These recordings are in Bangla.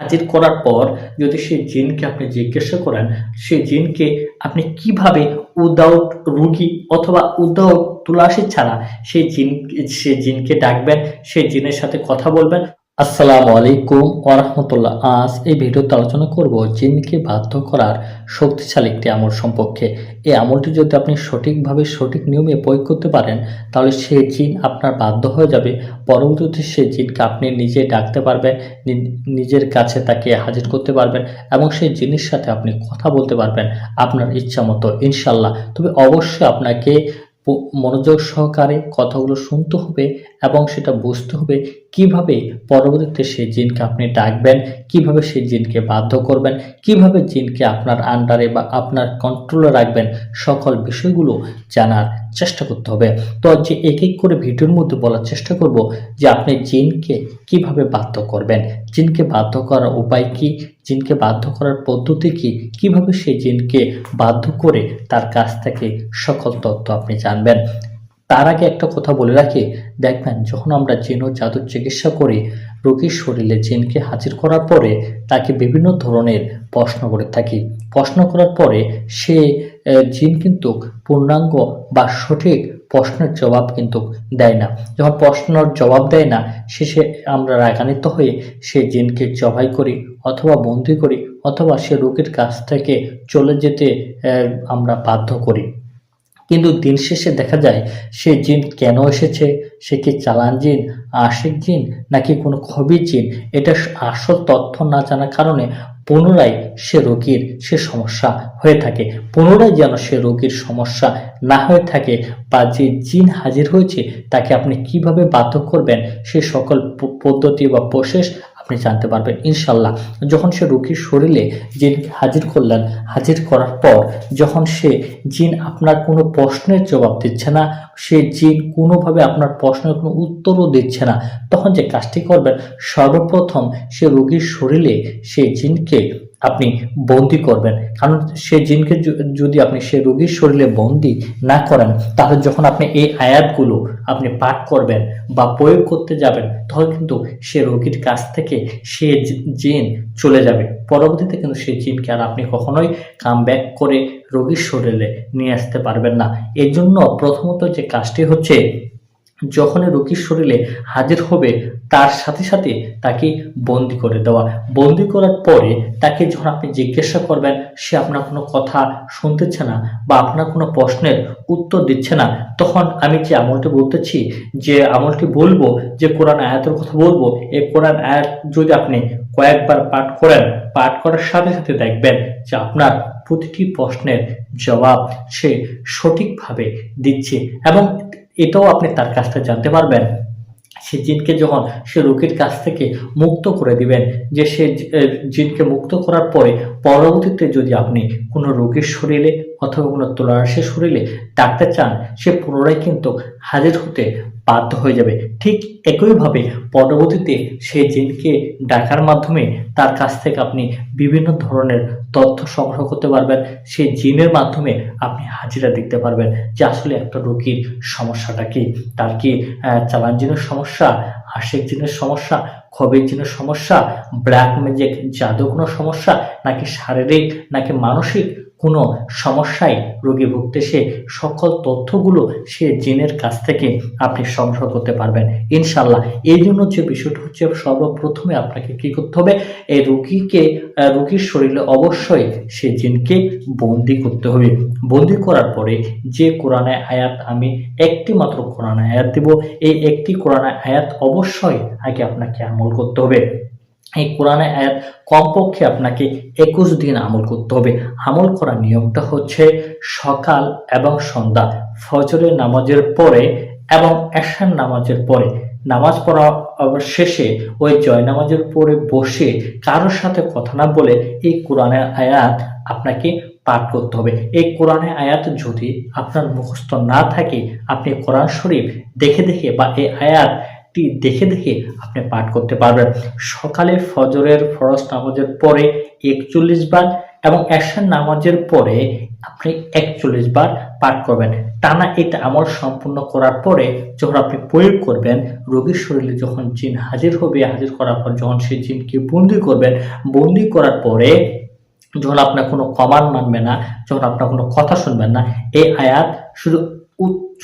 হাজির করার পর যদি সেই জিনকে আপনি জিজ্ঞাসা করেন, সেই জিনকে আপনি কীভাবে উদাউট রুগী অথবা উদাউট তুলাসী ছাড়া সেই জিন সে জিনকে ডাকবেন, সেই জিনের সাথে কথা বলবেন আসসালামু আলাইকুম ওরহমতুল্লাহ আজ এই ভিডিওতে আলোচনা করব জিনকে বাধ্য করার শক্তিশালী একটি আমল সম্পর্কে। এই আমলটি যদি আপনি সঠিকভাবে সঠিক নিয়মে প্রয়োগ করতে পারেন, তাহলে সে জিন আপনার বাধ্য হয়ে যাবে। পরবর্তীতে সে জিনকে আপনি নিজে ডাকতে পারবেন নিজের কাছে তাকে হাজির করতে পারবেন এবং সেই জিনিস সাথে আপনি কথা বলতে পারবেন আপনার ইচ্ছা মতো ইনশাল্লাহ তবে অবশ্যই আপনাকে মনোযোগ সহকারে কথাগুলো শুনতে হবে এবং সেটা বুঝতে হবে কীভাবে পরবর্তীতে সেই জিনকে আপনি ডাকবেন? কীভাবে সেই জিনকে বাধ্য করবেন? কীভাবে জিনকে আপনার আন্ডারে বা আপনার কন্ট্রোলে রাখবেন? সকল বিষয়গুলো জানার চেষ্টা করতে হবে। তো যে এক এক করে ভিডিওর মধ্যে বলার চেষ্টা করব যে আপনি জিনকে কীভাবে বাধ্য করবেন? জিনকে বাধ্য করার উপায় কি? জিনকে বাধ্য করার পদ্ধতি কি? কীভাবে সেই জিনকে বাধ্য করে তার কাছ থেকে সকল তথ্য আপনি জানবেন? তার আগে একটা কথা বলে রাখি। দেখবেন যখন আমরা জিন ও জাদুর চিকিৎসা করি, রোগীর শরীরে জিনকে হাজির করার পরে তাকে বিভিন্ন ধরনের প্রশ্ন করে থাকি। প্রশ্ন করার পরে সে জিন কিন্তু পূর্ণাঙ্গ বা সঠিক প্রশ্নের জবাব কিন্তু দেয় না। যখন প্রশ্নের জবাব দেয় না, শেষে আমরা রাগান্বিত হয়ে সে জিনকে জবাই করি অথবা বন্দি করি অথবা সে রোগীর কাছ থেকে চলে যেতে আমরা বাধ্য করি। কিন্তু দিন শেষে দেখা যায়, সে জিন কেন এসেছে? সে কি চালান জিন, আশিক জিন, নাকি কোনো খবি জিন? এটা আসল তথ্য না জানার কারণে পুনরায় সে রোগীর সে সমস্যা হয়ে থাকে। পুনরায় যেন সে রোগীর সমস্যা না হয়ে থাকে বা যে জিন হাজির হয়েছে, তাকে আপনি কীভাবে বাধ্য করবেন? সে সকল পদ্ধতি বা প্রসেস আপনি জানতে পারবেন, ইনশাল্লাহ। যখন সে রুগীর শরীরে জিনকে হাজির করলেন, হাজির করার পর যখন সে জিন আপনার কোনো প্রশ্নের জবাব দিচ্ছে না, সে জিন কোনোভাবে আপনার প্রশ্নের কোনো উত্তরও দিচ্ছে না, তখন যে কাজটি করবেন, সর্বপ্রথম সে রুগীর শরীরে সে জিনকে আপনি বন্দি করবেন। কারণ সে জিনকে যদি আপনি সে রোগীর শরীরে বন্দি না করেন, তাহলে যখন আপনি এই আয়াতগুলো আপনি পাঠ করবেন বা প্রয়োগ করতে যাবেন, তখন কিন্তু সে রোগীর কাছ থেকে সে জিন চলে যাবে। পরবর্তীতে কিন্তু সেই জিনকে আর আপনি কখনোই কাম ব্যাক করে রোগীর শরীরে নিয়ে আসতে পারবেন না। এর জন্য প্রথমত যে কাজটি হচ্ছে যখনই রোগীর শরীরে হাজির হবে, তার সাথে সাথে তাকে বন্দি করে দেওয়া। বন্দি করার পরে তাকে যখন আপনি জিজ্ঞাসা করবেন, সে আপনার কোনো কথা শুনতেছে না বা আপনার কোনো প্রশ্নের উত্তর দিচ্ছে না, তখন আমি যে আমলটি বলতেছি, যে আমলটি বলব, যে কোরআন আয়াতের কথা বলব, এই কোরআন আয়াত যদি আপনি কয়েকবার পাঠ করেন, পাঠ করার সাথে সাথে দেখবেন যে আপনার প্রতিটি প্রশ্নের জবাব সে সঠিকভাবে দিচ্ছে এবং এটাও আপনি তার কাছ থেকে জানতে পারবেন। সে জিনকে যখন সে রোগীর কাছ থেকে মুক্ত করে দিবেন, যে সে জিনকে মুক্ত করার পরে পরবর্তীতে যদি আপনি কোনো রোগীর শরীরে অথবা কোনো তোলারাসের শরীরে ডাক্তার চান, সে পুনরায় কিন্তু হাজির হতে বাধ্য হয়ে যাবে। ঠিক একইভাবে পরবর্তীতে সে জিনকে ডাকার মাধ্যমে তার কাছ থেকে আপনি বিভিন্ন ধরনের তথ্য সংগ্রহ করতে পারবেন। সেই জিনের মাধ্যমে আপনি হাজিরা দেখতে পারবেন যে আসলে একটা রোগীর সমস্যাটা কি? তার কি চালান জিনের সমস্যা আশেক জিনের সমস্যা খবির জিনের সমস্যা ব্ল্যাক ম্যাজিক জাদু কোনো সমস্যা, নাকি শারীরিক, নাকি মানসিক কোনো সমস্যায় রোগী ভুগতেছে সকল তথ্যগুলো সে জিনের কাছ থেকে আপনি সংগ্রহ করতে পারবেন। ইনশাল্লাহ এই জন্য যে বিষয়টা হচ্ছে সর্বপ্রথমে আপনাকে কি করতে হবে, এই রোগীকে রোগীর শরীরে অবশ্যই সে জিনকে বন্দি করতে হবে। বন্দি করার পরে যে কোরআনে আয়াত আমি একটি মাত্র কোরআন আয়াত দিব, এই একটি কোরআন আয়াত অবশ্যই আগে আপনাকে আমল করতে হবে। এই কোরআনে আয়াত কমপক্ষে আপনাকে একুশ দিন আমল করতে হবে। আমল করার নিয়মটা হচ্ছে সকাল এবং সন্ধ্যা, ফজরের নামাজের পরে এবং এশার নামাজের পরে। নামাজ পড়া শেষে ওই জয় নামাজের পরে বসে কারোর সাথে কথা না বলে এই কোরআনের আয়াত আপনাকে পাঠ করতে হবে। এই কোরআনের আয়াত যদি আপনার মুখস্থ না থাকে, আপনি কোরআন শরীফ দেখে দেখে বা এই আয়াতটি দেখে দেখে আপনি পাঠ করতে পারবেন। সকালে ফজরের ফরজ নামাজের পরে একচল্লিশ বার এবং এশার নামাজের পরে আপনি একচল্লিশ বার পাঠ করবেন। টানা এটা আমল সম্পূর্ণ করার পরে যখন আপনি প্রয়োগ করবেন, রোগীর শরীরে যখন জিন হাজির হবে, হাজির করার পর যখন সেই জিনকে বন্দি করবেন, বন্দি করার পরে যখন আপনার কোনো কমান মানবে না, যখন আপনার কোনো কথা শুনবেন না, এই আয়াত শুধু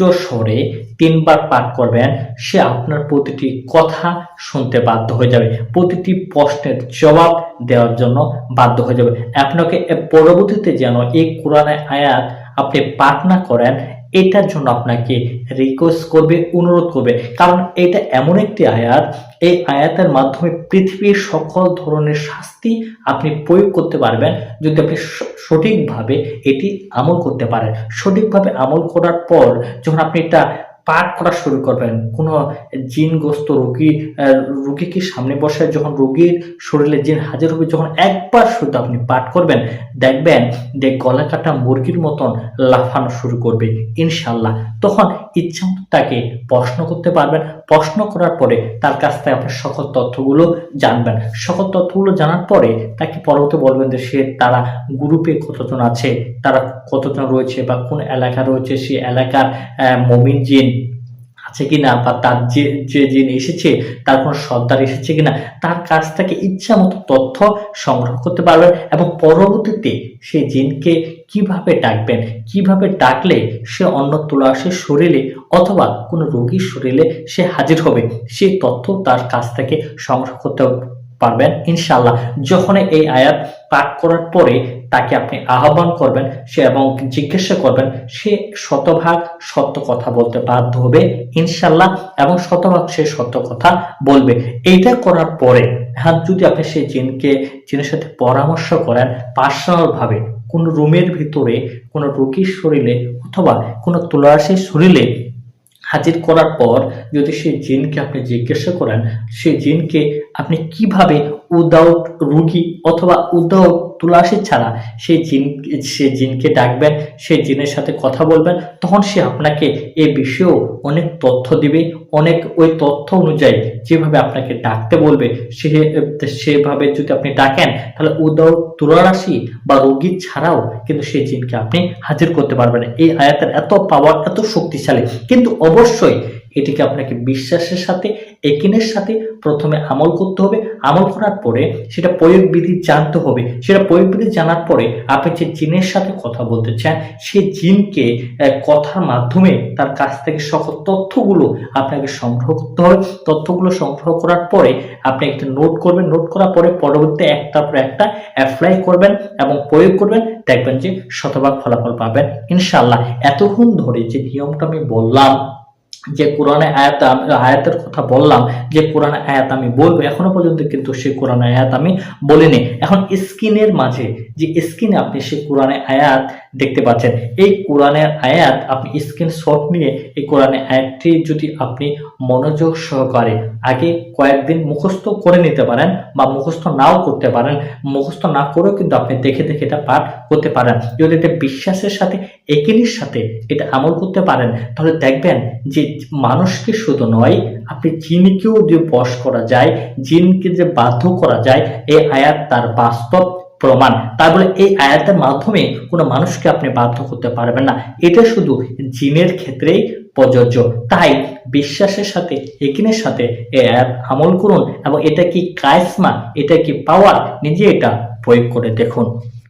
স্বরে তিনবার পাঠ করবেন, সে আপনার প্রতিটি কথা শুনতে বাধ্য হয়ে যাবে। প্রতিটি প্রশ্নের জবাব দেওয়ার জন্য বাধ্য হয়ে যাবে। আপনাকে পরবর্তীতে যেন এই কোরআনে আয়াত আপনি পাঠ না করেন এটার জন্য আপনাকে রিকোয়েস্ট করবে, অনুরোধ করবে। কারণ এটা এমন একটি আয়াত, এই আয়াতের মাধ্যমে পৃথিবীর সকল ধরনের শাস্তি আপনি প্রয়োগ করতে পারবেন। যদি আপনি সঠিকভাবে এটি আমল করতে পারেন। সঠিকভাবে আমল করার পর যখন আপনি এটা পাঠ করা শুরু করবেন। কোনো জিনগ্রস্ত রোগী রোগীকে সামনে বসে যখন রোগীর শরীরে জিন হাজির হবে, যখন একবার শুধু আপনি পাঠ করবেন, দেখবেন যে গলা কাটা মুরগির মতন লাফানো শুরু করবে ইনশাল্লাহ তখন ইচ্ছা মতো তাকে প্রশ্ন করতে পারবেন। প্রশ্ন করার পরে তার কাছ থেকে আপনার সকল তথ্যগুলো জানবেন। সকল তথ্যগুলো জানার পরে তাকে পরবর্তী বলবেন যে সে তারা গ্রুপে কতজন আছে, তারা কতজন রয়েছে বা কোন এলাকা রয়েছে সেই এলাকার মমিন জিন আছে কিনা বা তার যে যে জিন এসেছে, তার কোনো সর্দার এসেছে কিনা, তার কাছ থেকে ইচ্ছা মতো তথ্য সংগ্রহ করতে পারবেন এবং পরবর্তীতে সেই জিনকে কীভাবে ডাকবেন, কীভাবে ডাকলে সে অন্য তুলাসের শরীরে অথবা কোনো রোগীর শরীরে সে হাজির হবে সেই তথ্য তার কাছ থেকে সংগ্রহ করতে পারবেন ইনশাল্লাহ যখন এই আয়াত পাঠ করার পরে তাকে আপনি আহ্বান করবেন, সে এবং জিজ্ঞাসা করবেন, সে শতভাগ সত্য কথা বলতে বাধ্য হবে, ইনশাল্লাহ, এবং শতভাগ সে সত্য কথা বলবে। এইটা করার পরে হ্যাঁ যদি আপনি সেই জিনকে, জিনের সাথে পরামর্শ করেন পার্সোনাল ভাবে কোন রুমের ভিতরে, কোনো রোগীর শরীরে, অথবা কোনো তুলারাশির শরীরে হাজির করার পর, যদি সেই জিনকে আপনি জিজ্ঞাসা করেন, সেই জিনকে আপনি কীভাবে উদাউট রুগী অথবা উদাউট তুলাসী ছাড়া সেই জিন, সে জিনকে ডাকবেন, সেই জিনের সাথে কথা বলবেন, তখন সে আপনাকে এ বিষয়েও অনেক তথ্য দিবে, অনেক ওই তথ্য অনুযায়ী যেভাবে আপনাকে ডাকতে বলবে, সে, সেভাবে যদি আপনি ডাকেন, তাহলে উদাউট তুলারাশি বা রোগী ছাড়াও কিন্তু সেই জিনকে আপনি হাজির করতে পারবেন। এই আয়াতের এত পাওয়ার এত শক্তিশালী। কিন্তু অবশ্যই এটিকে আপনাকে বিশ্বাসের সাথে, একিনের সাথে প্রথমে আমল করতে হবে। আমল করার পরে সেটা প্রয়োগ বিধি জানতে হবে। সেটা প্রয়োগ বিধি জানার পরে আপনি যে জিনের সাথে কথা বলতে চান, সে জিনকে কথার মাধ্যমে তার কাছ থেকে সকল তথ্যগুলো আপনাকে সংগ্রহ করতে হবে। তথ্যগুলো সংগ্রহ করার পরে আপনি একটা নোট করবেন। নোট করার পরে পরবর্তী একটার পর একটা অ্যাপ্লাই করবেন এবং প্রয়োগ করবেন। দেখবেন যে শতভাগ ফলাফল পাবেন। ইনশাল্লাহ এতক্ষণ ধরে যে নিয়মটা আমি বললাম যে কোরআনে আয়াত আম- আয়াতের কথা বললাম, যে কোরআন আয়াত আমি বলব, এখনও পর্যন্ত কিন্তু সেই কোরআন আয়াত আমি বলিনি। এখন স্ক্রিনের মাঝে, যে স্ক্রিনে আপনি সেই কোরআনে আয়াত দেখতে পাচ্ছেন, এই কোরআনের আয়াত আপনি স্ক্রিন শট নিয়ে এই কোরআনে আয়াতটি যদি আপনি মনোযোগ সহকারে আগে কয়েকদিন মুখস্থ করে নিতে পারেন বা মুখস্থ নাও করতে পারেন। মুখস্থ না করেও কিন্তু আপনি দেখে দেখে এটা পাঠ করতে পারেন। যদি এটা বিশ্বাসের সাথে একিনির সাথে এটা আমল করতে পারেন, তাহলে দেখবেন যে মানুষকে শুধু নয়, আপনি জিনকেও যে বশ করা যায়, জিনকে যে বাধ্য করা যায়, এই আয়াত তার বাস্তব প্রমাণ। তার বলে এই আয়াতের মাধ্যমে কোনো মানুষকে আপনি বাধ্য করতে পারবেন না। এটা শুধু জিনের ক্ষেত্রেই প্রযোজ্য। তাই বিশ্বাসের সাথে, একিনের সাথে এই অ্যাপ আমল করুন এবং এটা কি কায়সমা, এটা কি পাওয়ার নিজে এটা প্রয়োগ করে দেখুন।